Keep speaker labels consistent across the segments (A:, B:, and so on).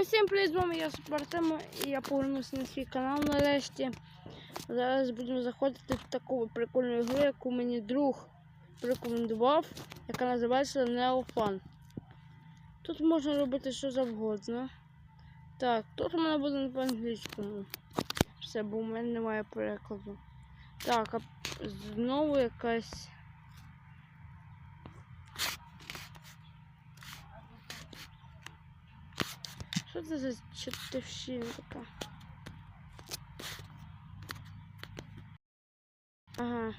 A: Усім привіт, з я Спартема і я повернувся на свій канал нарешті. Зараз будемо заходити в таку прикольну гру, яку мені друг порекомендував, яка називається Neofan. Тут можна робити що завгодно. Так, тут у мене буде по англійському. Все, бо у мене немає перекладу. Так, а знову якась. Це за чертовщина така? Ага.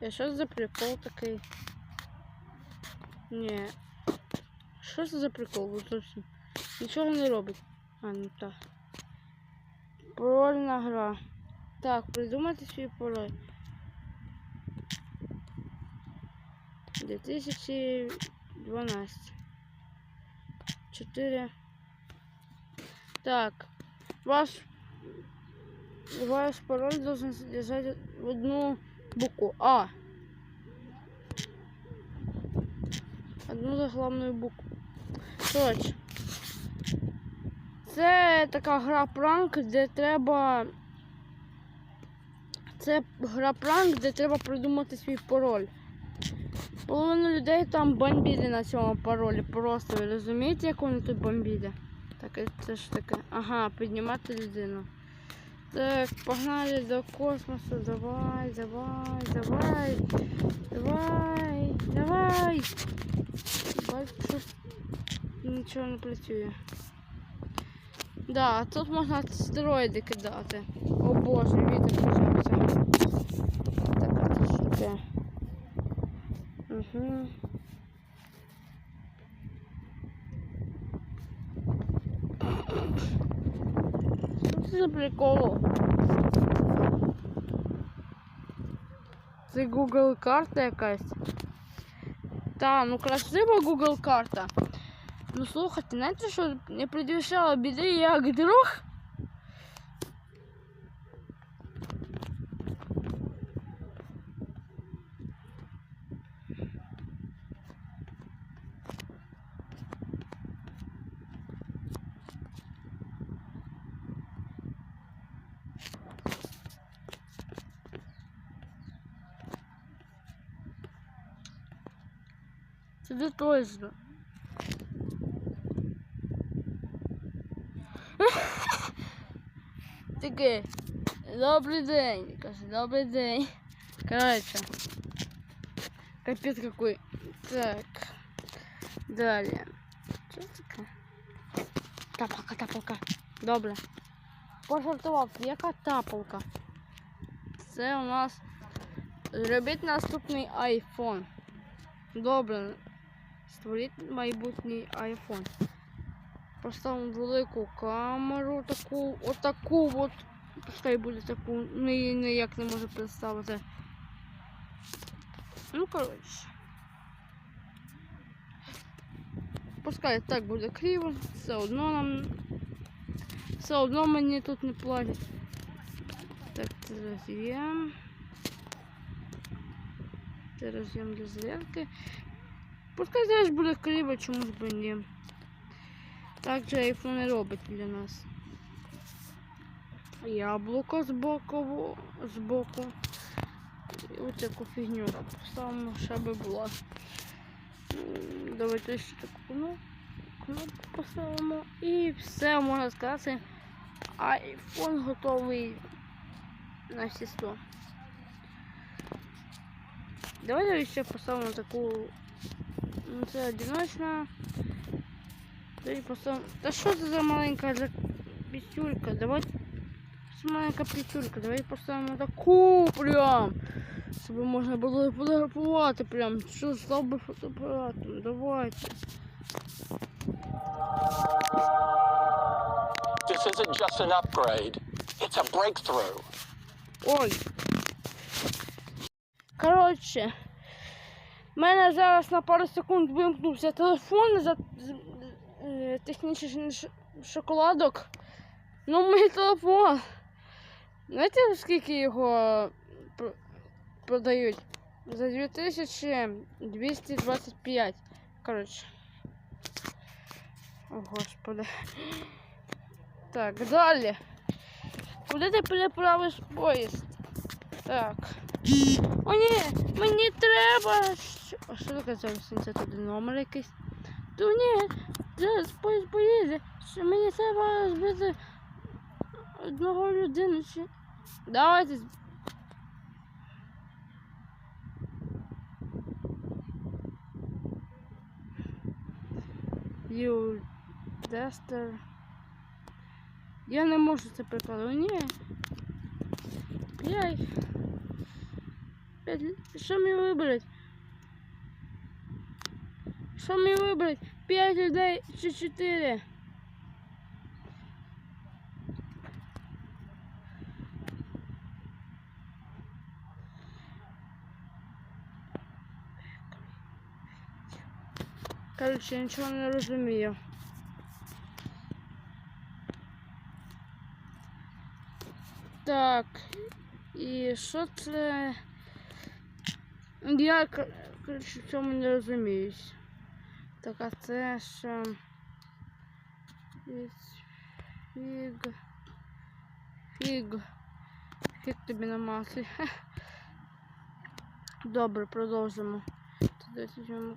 A: А що за прикол такий? Ні. Що це за прикол? Зовсім нічого не робить. А, ну так. Парольна гра. Так, придумайте свій пароль. 2012. 4. Так. Ваш ваш пароль должен содержать одну букву А. Одну заглавную букву. Коротше. Це така гра пранк, де треба. Це гра пранк, де треба придумати свій пароль. Половину людей там бомбили на цьому паролі. Просто ви розумієте, як вони тут бомбили? Так, і це ж таке. Ага, піднімати людину. Так, погнали до космосу. Давай, давай, давай. Давай, давай. Бачу, нічого не працює. Да, тут можна астероїди кидати. О боже, вітер почався. Так, а це що таке? Угу. Що це за прикол? Це Google карта якась. Та, ну красива Google карта. Ну слухайте, знаєте, що не предвішало біди як друг? Це точно. Таке. Добрий день. Каже, добрий день. Короче. Капец какой. Так. Далее. Что таке? Тапалка, тапалка. Добре. Пожартував, яка тапалка? Це у нас. Зробіть наступний iPhone. Добре. Створіть майбутній iPhone. Поставимо велику камеру, таку, отаку от. Пускай буде таку, не, ніяк не можу представити. Ну, коротше. Пускай так буде криво, все одно нам. Все одно мені тут не платять. Так, це роз'єм. Це роз'єм для зарядки. Пускай зараз буде криво, чомусь би ні. Так же iPhone не робить для нас. Яблуко з боку, з боку. І ось таку фігню. Поставимо, ще би була. Давайте ще таку кнопку поставимо. І все, можна сказати. iPhone готовий на всі 100. Давайте ще поставимо таку. Ну, це одиночна. Поставим. Да что это за маленькая за писюлька? Давай. Це маленька писюлька. Давай поставимо таку прям. Щоб можна було фотографувати прям. Що став би фотоапаратом? Давайте.
B: This isn't just an upgrade, it's a breakthrough.
A: Ой. Коротше. В мене зараз на пару секунд вимкнувся телефон за е, технічний шоколадок. Ну, мій телефон. Знаєте, скільки його продають? За 2225. Коротше. О, господи. Так, далі. Куди ти переправиш поїзд? Так. О, ні, мені треба. А що таке зараз 71 номер якийсь? То ні, зараз поїзд поїде. Що мені треба збити одного людину. Чи... Давайте. Дестер. Я не можу це прикладати. Ні. П'ять. П'ять. л- Що мені вибрати? Що мені вибрати? П'ять людей чи чотири? Короче, я нічого не розумію. Так. Що це? Я кор- коротше, в цьому не розуміюсь. Так, а це ж. Фіг. Фіг. Фіг тобі на маслі. Добре, продовжимо. Туди візьмемо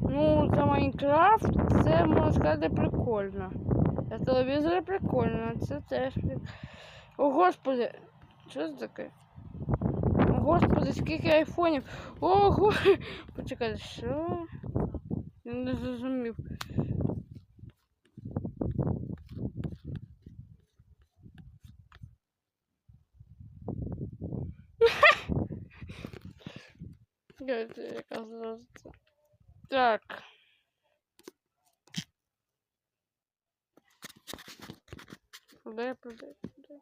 A: Ну, за Майнкрафт це можна сказати прикольно. За телевізор прикольно, це теж. О, господи, що це таке? О, господи, скільки айфонів. Ого! Почекай, що? Я не зрозумів. Це яка зараз це. Так. Куди, куди, куди?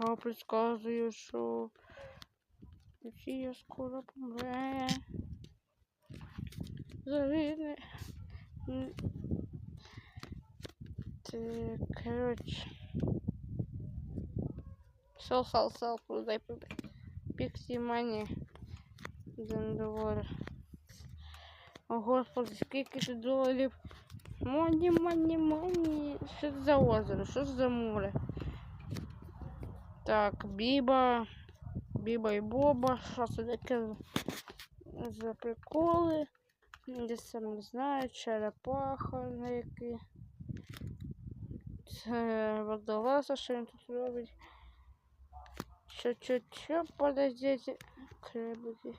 A: Я предсказую, що Росія скоро помре. Загине. М. Так, короче. Сел, сел, сел, продай, продай. Піксі мані Один долар. О, господи, скільки ти доларів. Мані, мані, мані. Що це за озеро? Що це за море? Так, Біба. Біба і Боба. Що це таке за- за приколи? Я сам не знаю. Черепаха на які. Це водолаза, що він тут робить. Чё, чё, чё, подождите. Кребики.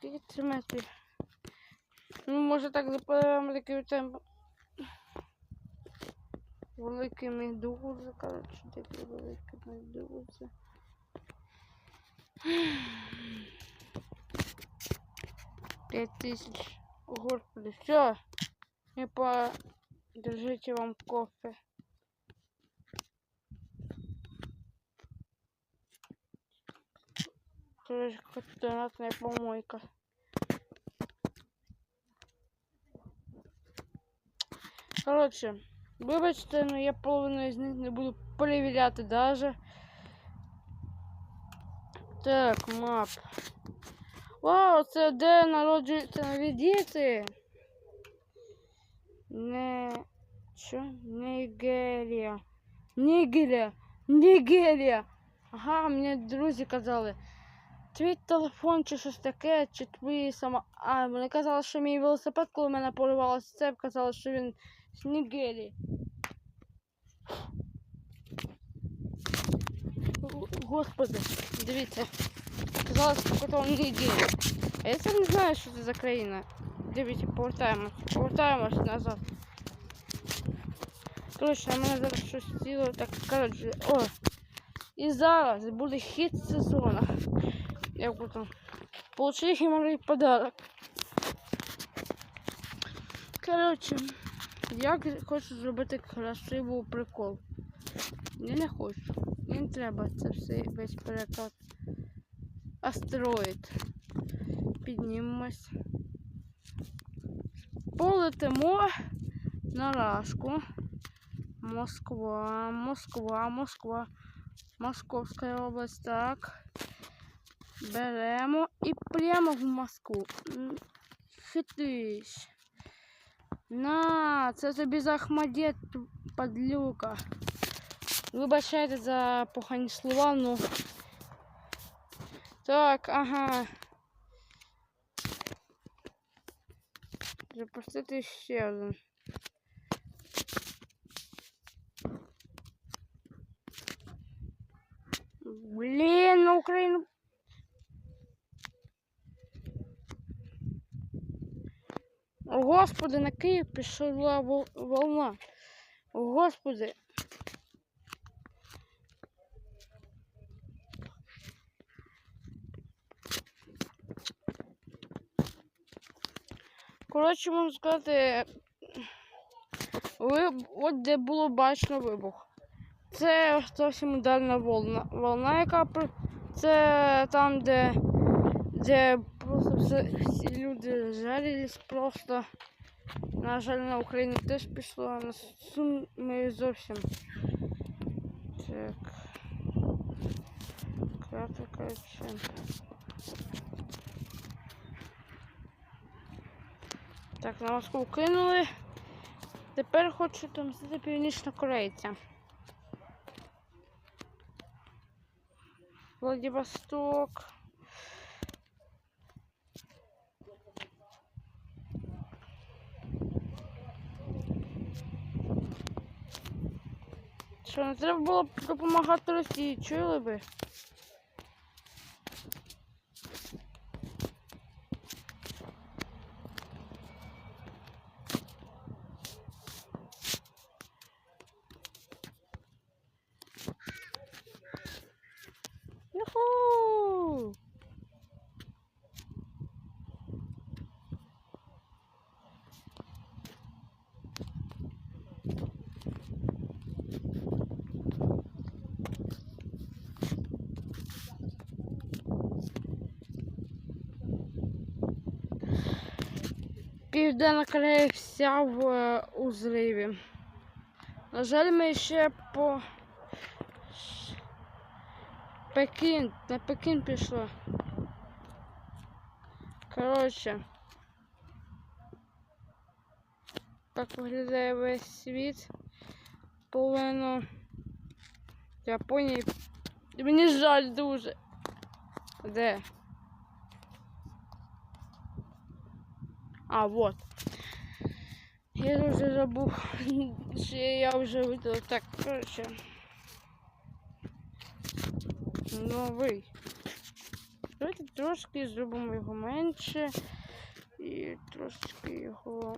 A: Скільки це метрів? Ну, може так запалимо такий темп. Великі медузи, коротше, такі великі медузи. Пять тысяч. Господи, все. И по... Держите вам кофе. Це ж координатная помойка. Коротше, вибачте, ну я половину з них не буду перевіряти даже. Так, мап. Вау, це де народжуються нові діти. Не. Що? Нігерія. Нігерія. Нігерія. Ага, мені друзі казали. Твій телефон чи щось таке, чи твій сама. А, вони казали, що мій велосипед, коли мене поривалося цеп, казали, що він з Нігерії. Господи, дивіться. Казалось, що то Нігерія. А я сам не знаю, що це за країна. Дивіться, повертаємось. Повертаємось назад. А мене зараз щось ціло, так коротше, о. І зараз буде хід сезону. Як би там. Получи подарок. Коротше, я хочу зробити красивий прикол. Я не хочу. Мені треба це все весь переклад. Астероїд. Піднімемось. Полетимо на рашку. Москва, Москва, Москва. Московська область, так. Беремо і прямо в Москву. М, Хитриш. На, це тобі за Ахмадет, падлюка. Вибачайте за погані слова, ну. Так, ага. Запустити ще один. Блін, на Україну. О, Господи, на Київ пішла волна. Господи. Коротше, можу сказати, от де було бачно вибух. Це зовсім ударна волна. Волна, яка це там, де, де просто все, люди жарились просто. На жаль, на Україну теж пішло, а на Суми зовсім. Так. Крати, коротше. Так, на Москву кинули. Тепер хочу там взяти північно-корейця. Владивосток. Що, не треба було допомагати Росії, чули би? Південна Корея вся в е, у зриві. На жаль, ми ще по Пекін, на Пекін пішло. Коротше. Так виглядає весь світ. Половину Японії. Мені жаль дуже. Де? А, вот. Я вже забув, я вже видала. Так, коротше. Новий. Давайте трошки зробимо його менше. І трошки його.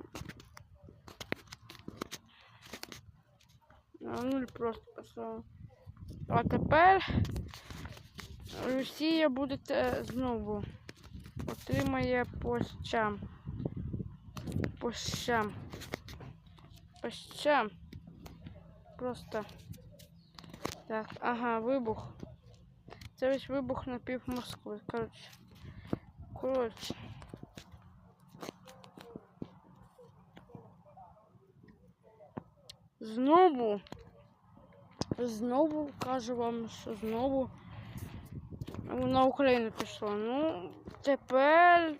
A: На нуль просто поставимо. А тепер Росія буде знову отримає по щам. По щам. По щам. Просто. Так, ага, вибух. Це ось вибух на пів Москви. Коротше. Коротше. Знову. Знову кажу вам, що знову на Україну пішло. Ну, тепер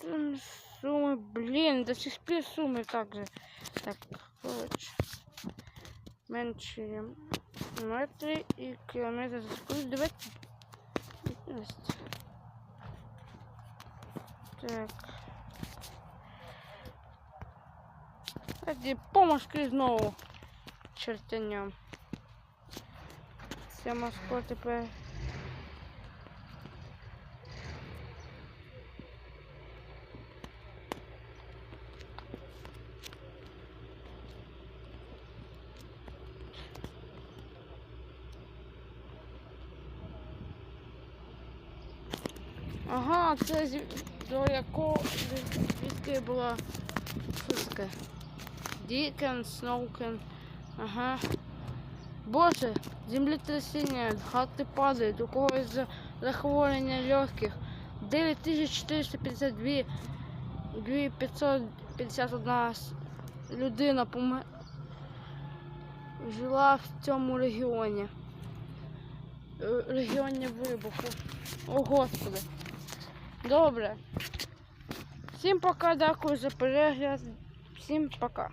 A: суми, блін, до сих пір суми так же. Так, коротше. Менше. метри і кілометри за секунду. Давайте. Єсть. Так. Давайте помашки знову чертанем. Це Москва тепер. Ага, це до якого звідки була фиска. Дікен, Сноукен. Ага. Боже, землетрясіння, хати падають, у когось за- захворювання легких. 9452 551 с- людина поме... жила в цьому регіоні. Е, Регіоні вибуху. О, Господи. Добре. Всім пока, дякую за перегляд. Всім пока.